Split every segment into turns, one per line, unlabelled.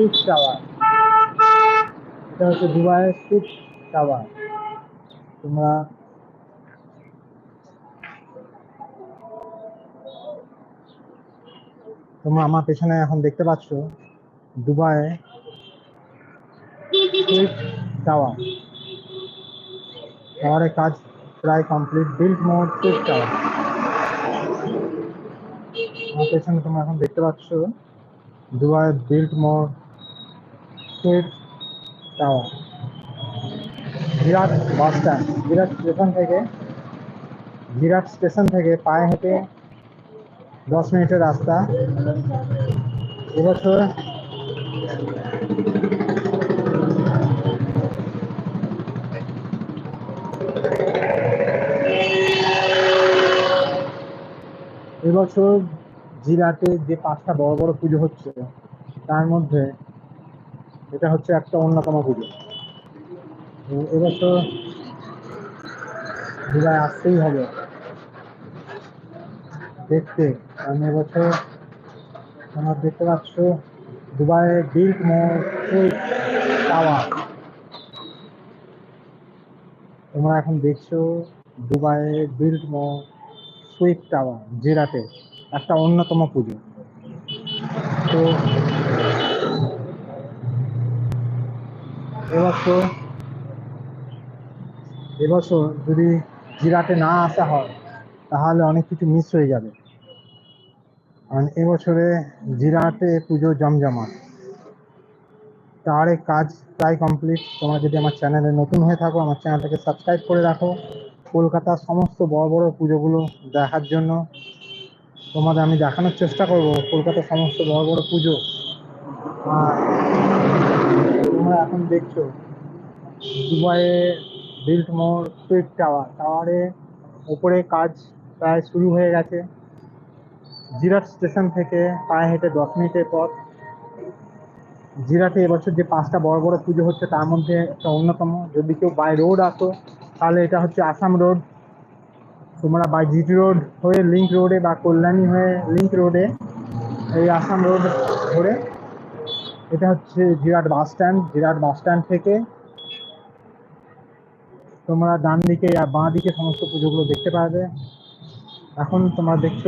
Sweet tower এটা হচ্ছে দুবাইয়ের সুইট টাওয়ার তোমরা তোমরা আমার পেছনে এখন দেখতে পাচ্ছ সুইট টাওয়ার টাওয়ারের কাজ প্রায় complete build mode suite tower আমার পেছনে তোমরা এখন দেখতে পাচ্ছ দুবাইয়ের বিল্ড মোড সুইট টাওয়ার। বিরাট বাস স্ট্যান্ড। বিরাট স্টেশন থেকে, বিরাট স্টেশন থেকে পায়ে হেঁটে দশ মিনিটের রাস্তা। এবছর এবছর জিরাটে যে পাঁচটা বড় বড় পুজো হচ্ছে, তার মধ্যে এটা হচ্ছে একটা অন্যতম পুজো। তো এবছর জিরায় আসতেই হবে। দেখতে, কারণ এবছর তোমরা দেখতে পাচ্ছ দুবাইয়ের মোর টাওয়ার তোমরা এখন দেখছ দুবাইয়ের বিল্ড মোর সুইট টাওয়ার জিরাটে একটা অন্যতম পুজো। তো এবছর এবছর যদি জিরাটে না আসা হয়, তাহলে অনেক কিছু মিস হয়ে যাবে। কারণ এবছরে জিরাটে পুজো জমজমাট। টাওয়ারের কাজ প্রায় কমপ্লিট তোমরা যদি আমার চ্যানেলে নতুন হয়ে থাকো, আমার চ্যানেলটাকে সাবস্ক্রাইব করে রাখো। কলকাতার সমস্ত বড় বড় পুজোগুলো দেখার জন্য তোমাদের আমি দেখানোর চেষ্টা করব। কলকাতার সমস্ত বড় বড় পুজো। আর তোমরা এখন দেখছ, দুবাইয়ে বিল্ড মোর সুইট টাওয়ার টাওয়ারে ওপরে কাজ প্রায় শুরু হয়ে গেছে। জিরাট স্টেশন থেকে পায়ে হেঁটে দশ মিনিটের পথ। জিরাটে এবছর যে পাঁচটা বড় বড় পুজো হচ্ছে, তার মধ্যে একটা অন্যতম। যদি কেউ বাই রোড আসো, তাহলে এটা হচ্ছে আসাম রোড তোমরা বাই জিটি রোড হয়ে লিঙ্ক রোডে বা কল্যাণী হয়ে লিঙ্ক রোডে এই আসাম রোড ধরে এটা হচ্ছে Jirat bus stand Jirat bus stand থেকে তোমরা ডান দিকে আর বাঁ দিকে সমস্ত পুজোগুলো দেখতে পাবে এখন তোমরা দেখছ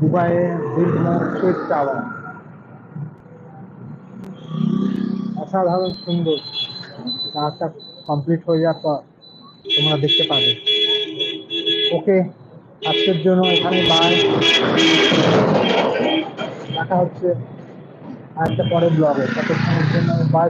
দুবাইয়ে সুইট টাওয়ার অসাধারণ সুন্দর। টাওয়ারটা কমপ্লিট হয়ে যাওয়ার পর তোমরা দেখতে পাবে। ওকে, আজকের জন্য এখানে বাই দেখা হচ্ছে। আরেকটা পরের ব্লগে ততক্ষণের জন্য বাই